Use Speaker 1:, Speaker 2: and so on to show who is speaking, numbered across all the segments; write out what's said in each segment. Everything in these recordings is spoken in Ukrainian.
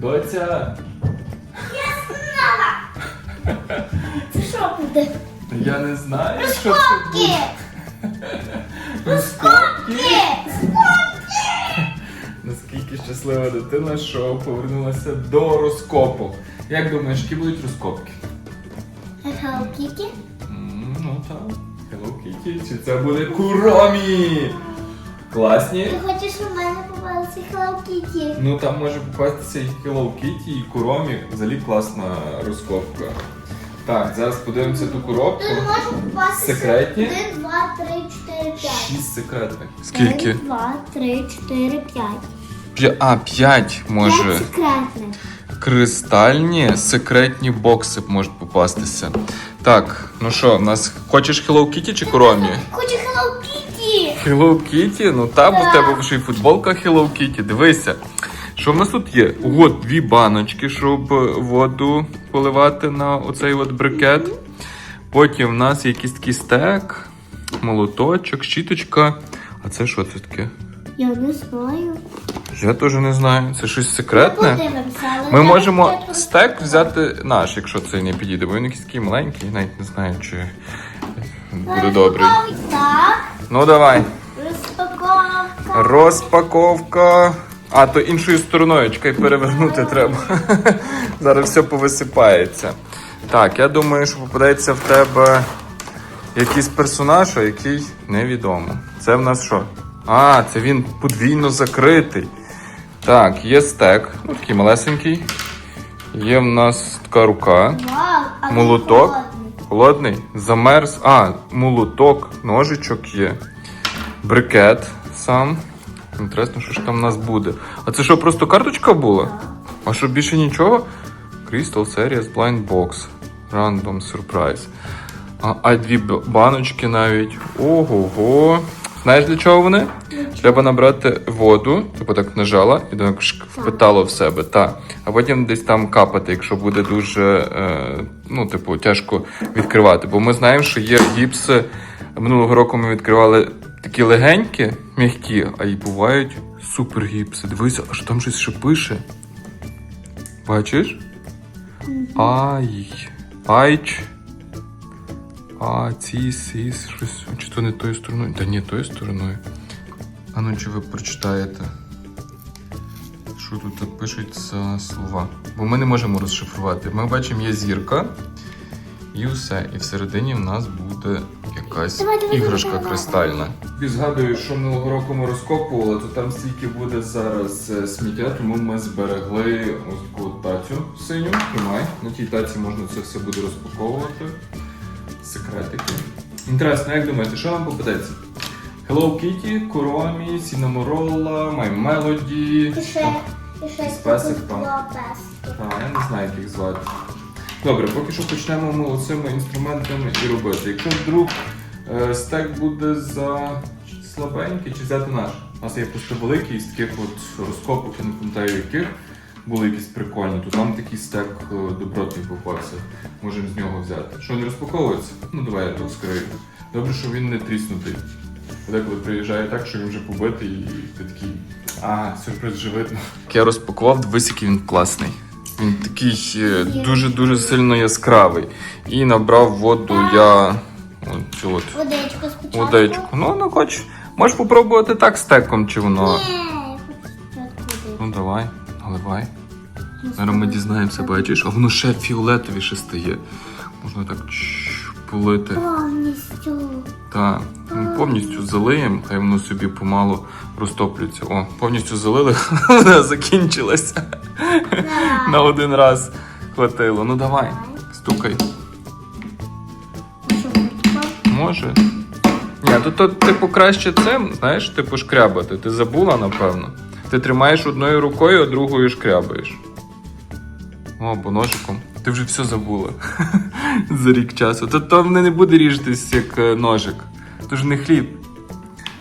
Speaker 1: Доця, Я знала!
Speaker 2: Це що буде?
Speaker 1: я не знаю, що це буде. Розкопки? Наскільки щаслива дитина, що повернулася до розкопок. Як думаєш, які будуть розкопки?
Speaker 2: Hello Kitty?
Speaker 1: Ну так. Hello Kitty. Чи це буде Куромі? Класні?
Speaker 2: Ти хочеш, попалася Hello Kitty?
Speaker 1: Ну там може попастися і Hello Kitty, і Куромі. Взагалі класна розкопка. Так, зараз подивимося ту коробку.
Speaker 2: Тут може попастися
Speaker 1: Секретні?
Speaker 2: 1, 2, 3, 4, 5.
Speaker 1: Шість секретних.
Speaker 2: 1, 2, 3, 4, 5.
Speaker 1: П'я- А, п'ять може.
Speaker 2: 5 секретних.
Speaker 1: Кристальні секретні бокси можуть попастися. Так, ну що, в нас хочеш Hello Kitty чи Куромі?
Speaker 2: Хочу Hello Kitty!
Speaker 1: Hello Kitty? Ну та, бо в тебе вже і футболка Hello Kitty. Дивися. Що в нас тут є? От дві баночки, щоб е, воду поливати на оцей от брикет. Потім в нас є якийсь такий стек, молоточок, щіточка. А це що це таке?
Speaker 2: Я не знаю.
Speaker 1: Я теж не знаю. Це щось секретне. Ми можемо стек взяти наш, якщо це не підійде, бо він якийсь такий маленький, навіть не знаю, чи буде добрий.
Speaker 2: Так,
Speaker 1: Ну давай.
Speaker 2: розпаковка.
Speaker 1: Розпаковка. А, то іншою стороною, чекай, перевернути треба. Зараз все повисипається. Так, я думаю, що попадається в тебе якийсь персонаж, а який невідомо. Це в нас що? А, це він подвійно закритий. Так, є стек, ну такий малесенький. Є в нас така рука. Молоток.
Speaker 2: Холодний.
Speaker 1: Замерз. А, молоток, ножичок є. Брикет сам. Інтересно, що ж там у нас буде. А це що, просто карточка була? А що більше нічого? Crystal Series Blind Box. Random Surprise. А, а дві баночки навіть. Ого-го. Знаєш для чого вони? Треба набрати воду, типу так нажала і так впитало в себе. Та. А потім десь там капати, якщо буде дуже е, ну, типу, тяжко відкривати. Бо ми знаємо, що є гіпси. Минулого року ми відкривали такі легенькі, м'які, а й бувають супергіпси. Дивися, аж там щось ще пише. Бачиш? Ай. Айч. А, ці, сі, щось. Чи то не тою стороною? Та ні, тою стороною. А ну чи ви прочитаєте? Що тут пишуть за слова? Бо ми не можемо розшифрувати. Ми бачимо, є зірка. І все. І всередині в нас буде якась
Speaker 2: Давай, давай,
Speaker 1: іграшка
Speaker 2: давай, давай.
Speaker 1: кристальна. І згадую, що минулого року ми розкопували, то там стільки буде зараз е, сміття, тому ми зберегли ось таку тацю синю. Тримай. На тій таці можна це все буде розпаковувати. Секретики. Інтересно, як думаєте, що нам попадеться? Hello Kitty, Kuromi, Cinnamorolla, My Melody.
Speaker 2: І ще, і ще
Speaker 1: песик там.
Speaker 2: песики.
Speaker 1: Так, я не знаю, як їх звати. Добре, поки що почнемо ми оцими інструментами і робити. Якщо вдруг е, стек буде за слабенький, чи взяти наш? У нас є просто великий з таких от розкопок, я не пам'ятаю яких. Були якісь прикольні, то там такий стек е, добротний попався. Можемо з нього взяти. Що не розпаковується? Ну давай я тут скрию. Добре, що він не тріснутий. Деколи приїжджає так, що він вже побитий, і ти такий. А, сюрприз вже видно. Я розпакував, дивись, який він класний. Він такий е, дуже-дуже сильно яскравий. І набрав воду я. От цю от
Speaker 2: Водичку спочатку.
Speaker 1: водичку. Ну, ну хоч. Можеш попробувати так стеком, чи воно.
Speaker 2: Ні, я хочу спочатку водичку.
Speaker 1: Ну давай, наливай. Зараз ми дізнаємося, бачиш, а воно ще фіолетовіше стає. Можна так полити.
Speaker 2: Повністю.
Speaker 1: Так, ну, повністю залиємо, хай воно собі помалу розтоплюється. О, повністю залили, вона закінчилася. На один раз хватило. Ну давай, стукай. Може. Ні, то, то типу краще це, знаєш, типу шкрябати. Ти забула, напевно. Ти тримаєш одною рукою, а другою шкрябаєш. О, бо ножиком. Ти вже все забула за рік часу. То, то не не буде ріжитись як е, ножик. То ж не хліб.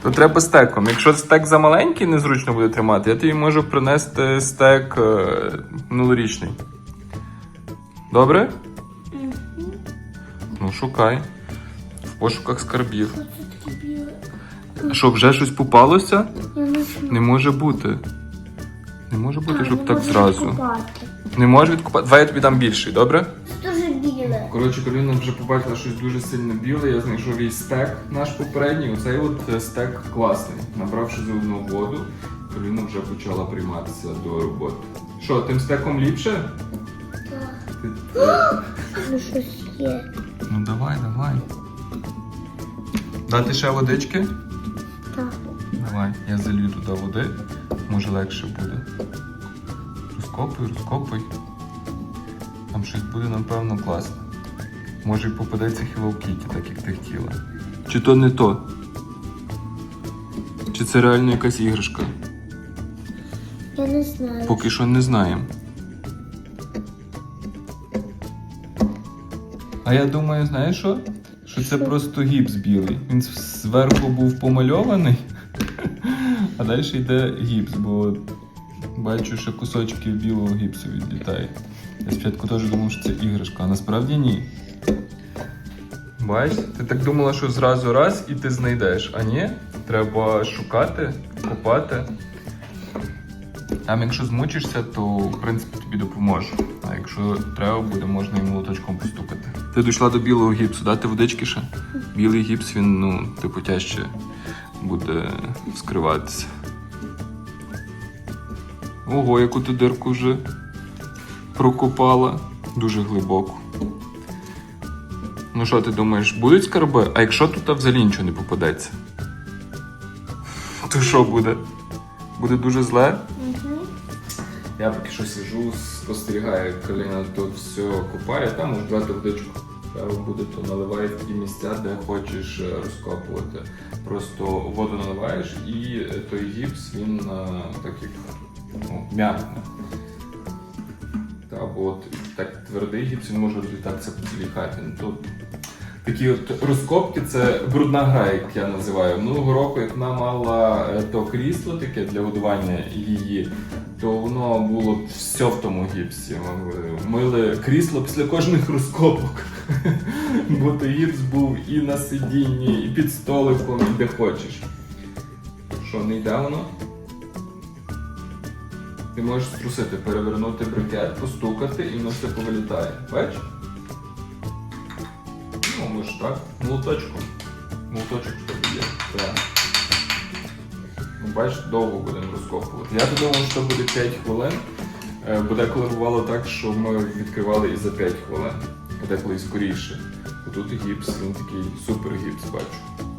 Speaker 1: То треба стеком. Якщо стек замаленький, незручно буде тримати, я тобі можу принести стек е, минулорічний. Добре? Ну, шукай. В пошуках скарбів.
Speaker 2: Що
Speaker 1: вже щось попалося?
Speaker 2: Я не
Speaker 1: може бути. Не може бути, щоб так зразу. Не можеш відкупати. Давай я тобі дам більший, добре?
Speaker 2: Дуже біле.
Speaker 1: Коротше, Кароліна вже побачила щось дуже сильно біле. Я знайшов їй стек наш попередній. Оцей от е, стек класний. Набравши зелену воду, Кароліна вже почала прийматися до роботи. Що, тим стеком ліпше?
Speaker 2: Так. Ну щось є.
Speaker 1: Ну давай, давай. Дати ще водички? Давай, я залью туди води, може легше буде. Розкопуй, розкопуй. Там щось буде, напевно, класне. Може й попадеться Hello Kitty, так як ти хотіла. Чи то не то? Чи це реально якась іграшка?
Speaker 2: Я не знаю.
Speaker 1: Поки що не знаємо. А я думаю, знаєш що? Що це просто гіпс білий. Він зверху був помальований, а далі йде гіпс, бо бачу, що кусочки білого гіпсу відлітають. Я спочатку теж думав, що це іграшка, а насправді ні. Бач, ти так думала, що зразу раз і ти знайдеш. А ні, треба шукати, копати. Там, якщо змучишся, то в принципі тобі допоможу. А якщо треба буде, можна і молоточком постукати. Ти дійшла до білого гіпсу, дати водички ще? Білий гіпс, він, ну, типу, тяжче буде вскриватися. Ого, яку ти дирку вже прокопала. Дуже глибоко. Ну що ти думаєш, будуть скарби? А якщо тут взагалі нічого не попадеться? То що буде? Буде дуже зле?
Speaker 2: Угу.
Speaker 1: Я поки що сижу, спостерігаю, як Каліна тут все купає, там можеш брати водичку. Буде, то наливай в ті місця, де хочеш е, розкопувати. Просто воду наливаєш і е, той гіпс, він е, так як ну, м'якне. Та, от так твердий гіпс, він може розлітатися по цілій хаті. Ну, Такі от розкопки це брудна гра, як я називаю. Минулого року, як вона мала то крісло таке для годування її, то воно було все в тому гіпсі. Ми Мили крісло після кожних розкопок. Бо той гіпс був і на сидінні, і під столиком, і де хочеш. Що, не йде воно? Ти можеш струсити, перевернути брикет, постукати і воно все повилітає. Бачиш? Ну, може так. Молоточком. Молоточок є. Так. Бачиш, довго будемо розкопувати. Я думав, що буде 5 хвилин. Е, Бо деколи бувало так, що ми відкривали і за 5 хвилин. А деколи і скоріше. Бо тут гіпс, він такий супер гіпс, бачу.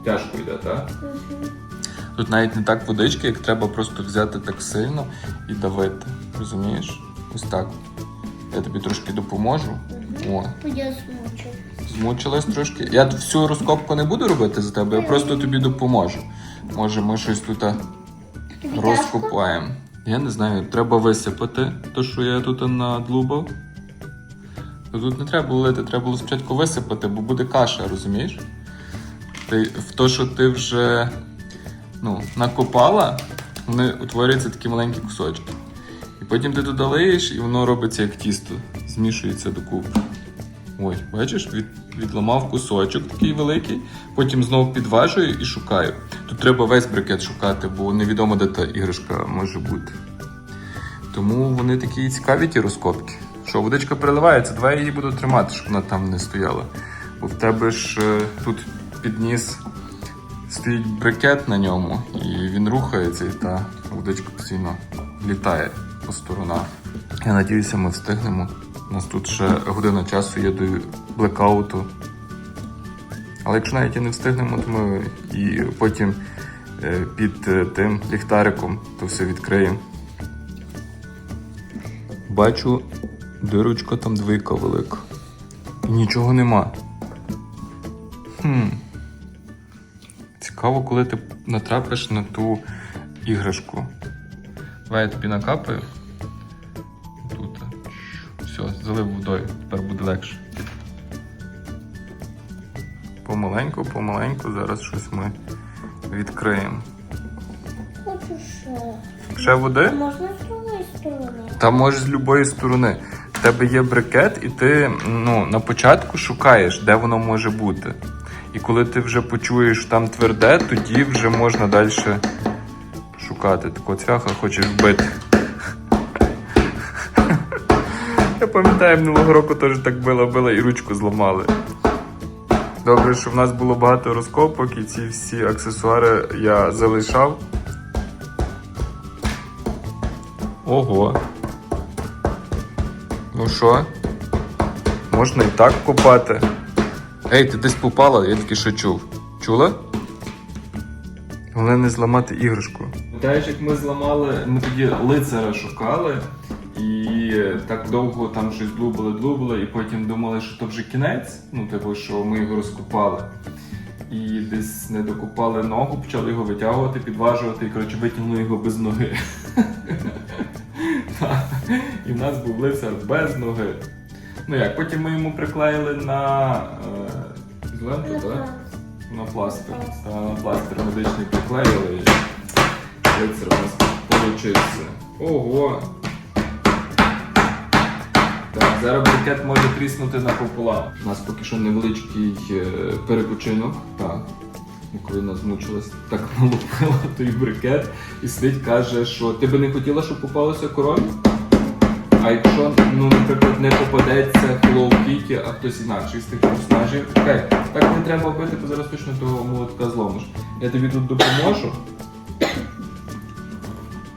Speaker 1: Тяжко йде, так?
Speaker 2: Угу.
Speaker 1: Тут навіть не так водички, як треба просто взяти так сильно і давити. Розумієш? Ось так. Я тобі трошки допоможу. О,
Speaker 2: Я смучу.
Speaker 1: Змучилась трошки. Я всю розкопку не буду робити за тебе, я просто тобі допоможу. Може, ми щось тут розкопаємо. Я не знаю, треба висипати те, що я тут надлубав. То Тут не треба було лити, треба було спочатку висипати, бо буде каша, розумієш? Ти, в то, що ти вже ну, накопала, вони утворюються такі маленькі кусочки. І потім ти туди лиєш, і воно робиться як тісто, змішується докупи. Ой, бачиш, від, відламав кусочок такий великий, потім знов підважую і шукаю. Тут треба весь брикет шукати, бо невідомо, де та іграшка може бути. Тому вони такі цікаві, ті розкопки. Що, водичка переливається, давай я її буду тримати, щоб вона там не стояла. Бо в тебе ж е, тут підніс стоїть брикет на ньому, і він рухається, і та водичка постійно літає по сторонах. Я надіюся, ми встигнемо. У нас тут ще година часу є до блекауту. Але якщо навіть і не встигнемо, то ми і потім е, під е, тим ліхтариком то все відкриємо. Бачу, дирочка там двійка велика. І нічого нема. Хм. Цікаво, коли ти натрапиш на ту іграшку. Давай я тобі накапаю. Залив водою, тепер буде легше. Помаленьку, помаленьку, зараз щось ми відкриємо.
Speaker 2: Хочу ще.
Speaker 1: Ще води?
Speaker 2: Можна з другої сторони?
Speaker 1: Та можеш з будь-якої сторони. В тебе є брикет, і ти ну, на початку шукаєш, де воно може бути. І коли ти вже почуєш, що там тверде, тоді вже можна далі шукати. Тако цвяха хочеш вбити. Я пам'ятаю, минулого року теж так била, била і ручку зламали. Добре, що в нас було багато розкопок і ці всі аксесуари я залишав. Ого. Ну що? Можна і так купати. Ей, ти десь попала, я тільки що чув. Чула? Головне не зламати іграшку. Пам'ятаєш, як ми зламали, ми тоді лицаря шукали, і так довго там щось длубали, длубали, і потім думали, що то вже кінець, ну типу, що ми його розкопали. І десь не докопали ногу, почали його витягувати, підважувати, і коротше витягнули його без ноги. І в нас був лицар без ноги. Ну як, потім ми йому приклеїли на е, так? На пластир. На пластир медичний приклеїли і лицар у нас получився. Ого! Так, зараз брикет може тріснути напополам. У нас поки що невеличкий е, перепочинок. Так. І змучилась, так налупила той брикет і сидить, каже, що ти би не хотіла, щоб попалося корові? А якщо, ну, наприклад, не попадеться Hello Kitty, а хтось інакший з тих персонажів, чекай, так не треба бити, бо зараз точно того молотка зломиш. Я тобі тут допоможу.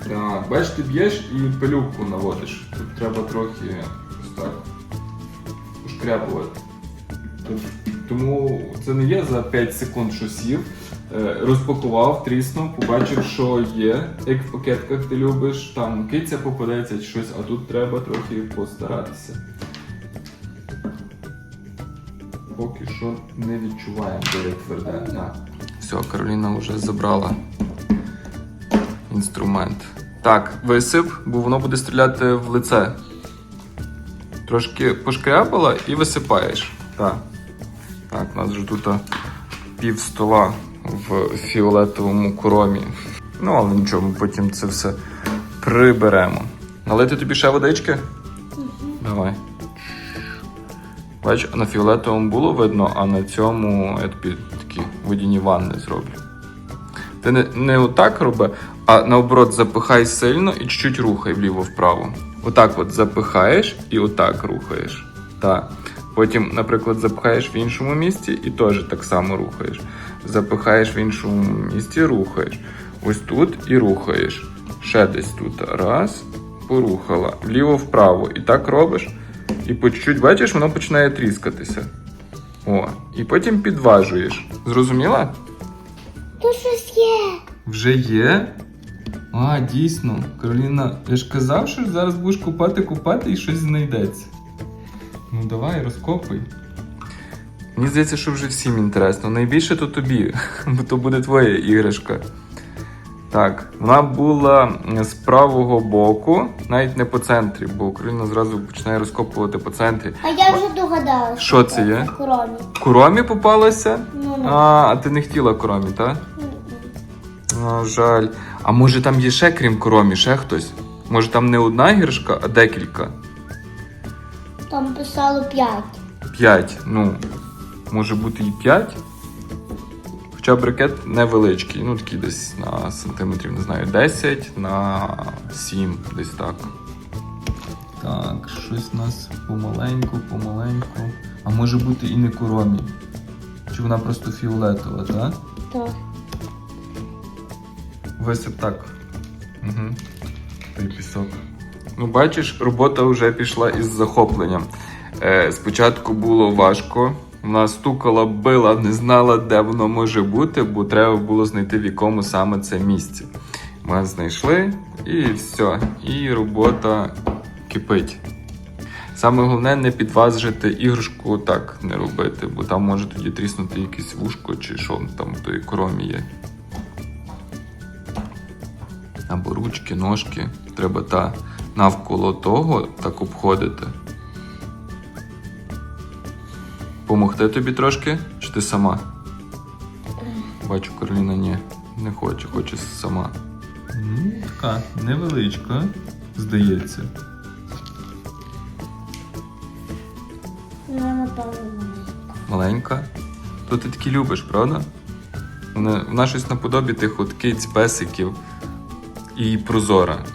Speaker 1: Так, бачиш, ти б'єш і пилюку наводиш. Тут треба трохи так пошкрябувати. Тут- Тому це не є за 5 секунд, що сів, е, розпакував, тріснув, побачив, що є, як в пакетках ти любиш, там киця попадеться чи щось, а тут треба трохи постаратися. Поки що не відчуваємо, де тверде. Все, Кароліна вже забрала інструмент. Так, висип, бо воно буде стріляти в лице. Трошки пошкрябала і висипаєш. Так. Так, у нас вже тут пів стола в фіолетовому коромі. Ну, але нічого, ми потім це все приберемо. Налити тобі ще водички? Давай. Бач, на фіолетовому було видно, а на цьому я тобі такі водяні ванни зроблю. Ти не, не отак роби, а наоборот запихай сильно і чуть-чуть рухай вліво-вправо. Отак от запихаєш і отак рухаєш. Так. Потім, наприклад, запихаєш в іншому місці і теж так само рухаєш. Запихаєш в іншому місці, рухаєш. Ось тут і рухаєш. Ще десь тут. Раз, порухала. Вліво-вправо. І так робиш. І по чуть-чуть, бачиш, воно починає тріскатися. О, і потім підважуєш. Зрозуміла?
Speaker 2: Тут щось є.
Speaker 1: Вже є? А, дійсно. Кароліна, я ж казав, що зараз будеш купати, купати і щось знайдеться. Ну давай, розкопуй. Мені здається, що вже всім інтересно. Найбільше то тобі, бо то буде твоя іграшка. Так, вона була з правого боку, навіть не по центрі, бо Кароліна зразу починає розкопувати по центрі.
Speaker 2: А я вже догадалася.
Speaker 1: Що це є?
Speaker 2: Кромі.
Speaker 1: Куромі попалася?
Speaker 2: Ну, ну.
Speaker 1: А, а ти не хотіла куромі, так? А, жаль. А може там є ще, крім коромі, ще хтось? Може там не одна іграшка, а декілька?
Speaker 2: Там писало 5.
Speaker 1: П'ять. Ну, може бути і п'ять. Хоча брикет невеличкий, ну такий десь на сантиметрів, не знаю, 10 на 7, десь так. Так, щось у нас помаленьку, помаленьку. А може бути і не коромі. Чи вона просто фіолетова, так?
Speaker 2: Так.
Speaker 1: Висип так. Угу. Той пісок. Ну, бачиш, робота вже пішла із захопленням. Е, спочатку було важко. Вона стукала, била, не знала, де воно може бути, бо треба було знайти в якому саме це місці. Ми знайшли і все. І робота кипить. Саме головне не підважити іграшку так не робити, бо там може тоді тріснути якесь вушко чи що там в тої коромі є. Або ручки, ножки. Треба та навколо того так обходити. Помогти тобі трошки? Чи ти сама? Бачу, Кароліна ні, не хоче, хоче сама. Ну, така невеличка, здається.
Speaker 2: Ну.
Speaker 1: Маленька. То ти такі любиш, правда? Вона, вона щось наподобі тих от киць, песиків і прозора.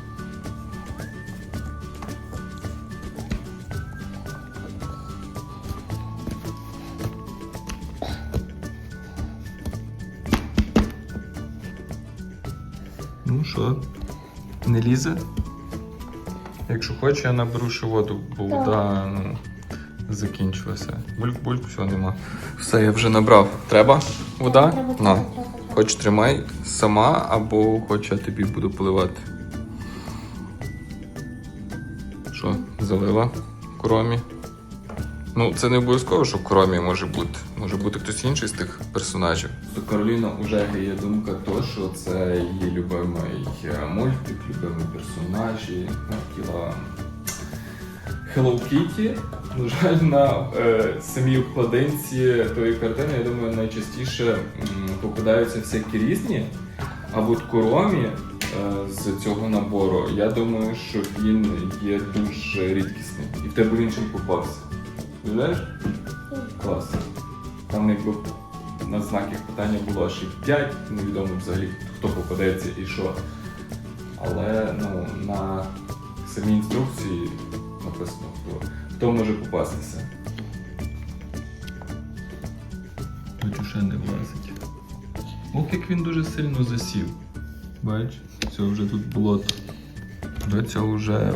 Speaker 1: Ну що, не лізе? Якщо хоче, я наберу ще воду, бо вода ну, закінчилася. Бульк-бульк, все нема. Все, я вже набрав. Треба? Вода? На. Хоч тримай сама, або хоч я тобі буду поливати. Що, залила коромі? Ну, це не обов'язково, що коромі може бути. Може бути хтось інший з тих персонажів. Кароліна вже є думка, то, що це її любимий мультик, любимий персонажі. Вона хотіла Hello Kitty. На жаль, на е, самій обкладинці тої картини, я думаю, найчастіше м, попадаються всякі різні. А от Коромі е, з цього набору, я думаю, що він є дуже рідкісний. І в тебе він й попався. Уявляєш? Клас. Там якби на знаках питання було аж і 5, невідомо взагалі хто попадеться і що. Але ну, на самій інструкції написано, хто, хто може попастися. Бачу, ще не влазить. Ох, як він дуже сильно засів. Бач, це вже тут болото. Доця вже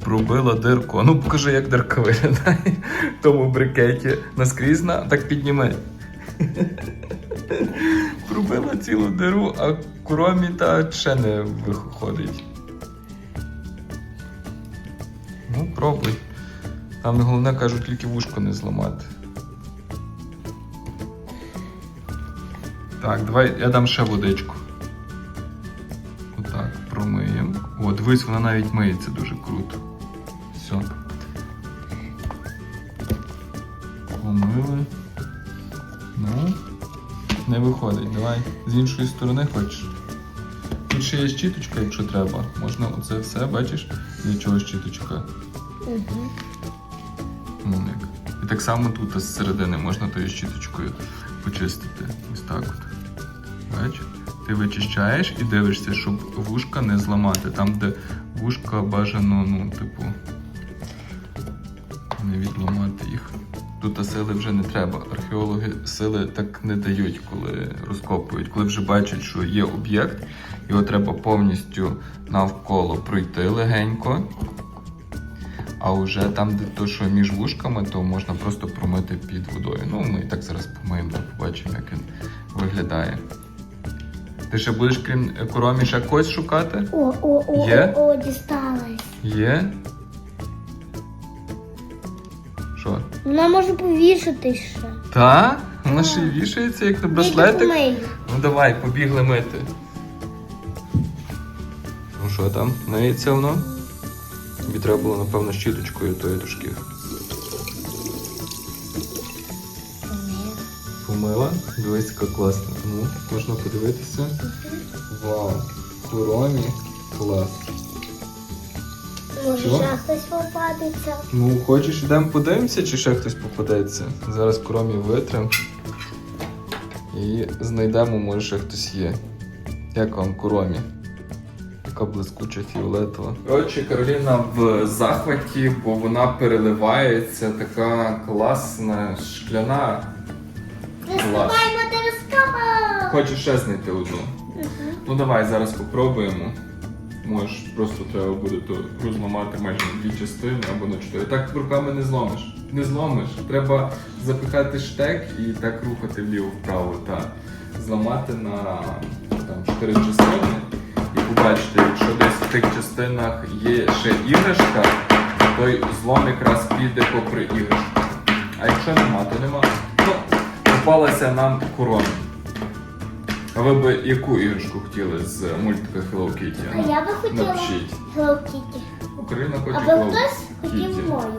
Speaker 1: пробила дирку. Ну покажи, як дирка виглядає в тому брикеті. Наскрізна, так підніми. Пробила цілу диру, а куромі та ще не виходить. Ну, пробуй. Там головне кажуть, тільки вушко не зламати. Так, давай я дам ще водичку. Отак, промиємо. О, дивись, вона навіть миється дуже круто. Все. Помили. Ну, не виходить. Давай з іншої сторони хочеш. Тут ще є щіточка, якщо треба. Можна оце все, бачиш, для чого щіточка.
Speaker 2: Угу.
Speaker 1: Як. І так само тут з середини можна тою щіточкою почистити. Ось так от. Бач? Ти вичищаєш і дивишся, щоб вушка не зламати. Там, де вушка бажано, ну, типу, не відламати їх. Тут сили вже не треба. Археологи сили так не дають, коли розкопують. Коли вже бачать, що є об'єкт, його треба повністю навколо пройти легенько. А вже там, де то, що між вушками, то можна просто промити під водою. Ну, ми і так зараз помиємо, побачимо, як він виглядає. Ти ще будеш крім коромі ще когось шукати?
Speaker 2: О, о, о,
Speaker 1: Є?
Speaker 2: о, о, дісталась.
Speaker 1: Є? Що?
Speaker 2: Вона може повішати ще.
Speaker 1: Та? Вона ще й вішається, як на браслетик?
Speaker 2: помию.
Speaker 1: Ну давай, побігли мити. Ну що там? Миється воно? Тобі треба було, напевно, щіточкою тої трошки. Помила? Дивись, яка класна. Ну, можна подивитися. Вау, хуромі. Клас.
Speaker 2: Може, ще хтось попадеться.
Speaker 1: Ну, хочеш, ідемо подивимося, чи ще хтось попадеться. Зараз кромі витрим. І знайдемо, може, ще хтось є. Як вам куромі? Така блискуча фіолетова. Коротше, Кароліна в захваті, бо вона переливається, така класна, шкляна.
Speaker 2: Телескопа!
Speaker 1: Хочеш ще знайти одну? Ну давай зараз попробуємо. Можеш просто треба буде то розламати майже на дві частини або на чотири. Так руками не зломиш. Не зломиш. Треба запихати штек і так рухати вліво-вправо. Та зламати на там, чотири частини. І побачите, якщо десь в тих частинах є ще іграшка, той злом якраз піде попри іграшку. А якщо нема, то нема. Ну, попалася нам корона. А ви б яку іграшку хотіли з мультика Hello Kitty?
Speaker 2: А я би хотіла
Speaker 1: Напишіть.
Speaker 2: Hello Kitty.
Speaker 1: Україна хоче
Speaker 2: Або
Speaker 1: Hello
Speaker 2: хтось хотів
Speaker 1: Kitty.
Speaker 2: мою.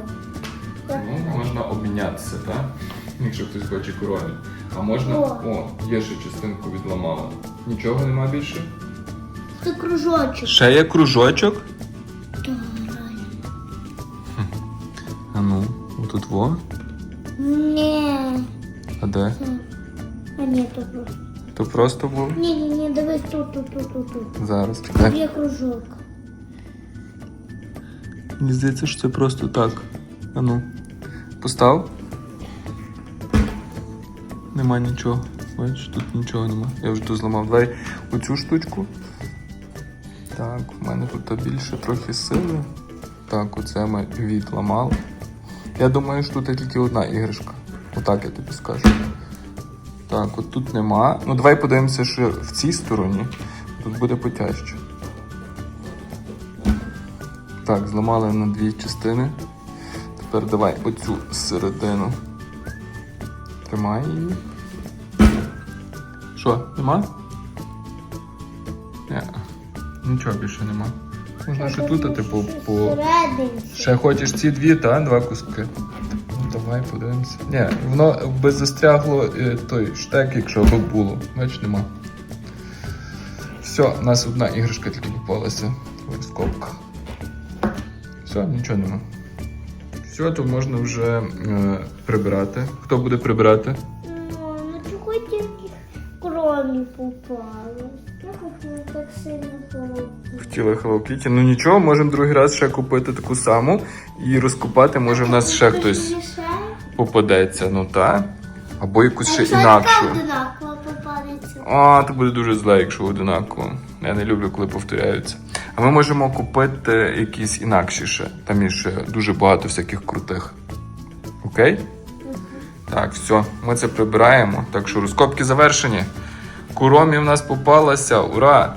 Speaker 1: Ну, можна обмінятися, так? Якщо хтось хоче короні. А можна.
Speaker 2: О.
Speaker 1: О, є ще частинку відламала. Нічого нема більше?
Speaker 2: Це кружочок.
Speaker 1: Ще є кружочок.
Speaker 2: Так, реально.
Speaker 1: А ну, тут во.
Speaker 2: Ні.
Speaker 1: А де?
Speaker 2: А ні, тут.
Speaker 1: То просто був.
Speaker 2: Ні, ні, ні, дивись тут, тут, тут, тут, тут.
Speaker 1: Зараз.
Speaker 2: Тут є кружок.
Speaker 1: Мені здається, що це просто так. А ну. Постав. Нема нічого. Бачиш, тут нічого нема. Я вже тут зламав. Давай оцю штучку. То більше трохи сили. Так, оце ми відламали. Я думаю, що тут є тільки одна іграшка. Отак я тобі скажу. Так, от тут нема. Ну давай подивимося, що в цій стороні. Тут буде потяжче. Так, зламали на дві частини. Тепер давай оцю середину. Тримай її. Що, нема? Ні. Нічого більше нема. Можна ще тут, а типу, по. Ще хочеш ці дві, та? Два куски. Ну, давай подивимося. Ні, воно би застрягло е, той штек, якщо б було. Бач, нема. Все, у нас одна іграшка тільки попалася в розкопках. Все, нічого нема. Все, то можна вже е, прибирати. Хто буде прибирати?
Speaker 2: Ну, ну чого тільки крові попало? Чого ви так сильно холодно?
Speaker 1: Хотіли Hello Kitty. Ну нічого, можемо другий раз ще купити таку саму і розкопати. Може в нас ще хтось попадеться. Ну так. Або якусь ще інакшу.
Speaker 2: одинаково попадеться.
Speaker 1: А, то буде дуже зле, якщо одинаково. Я не люблю, коли повторяються. А ми можемо купити якісь інакші ще. Там є ще дуже багато всяких крутих. Окей? Так, все, ми це прибираємо. Так що розкопки завершені. Куромі в нас попалася. Ура!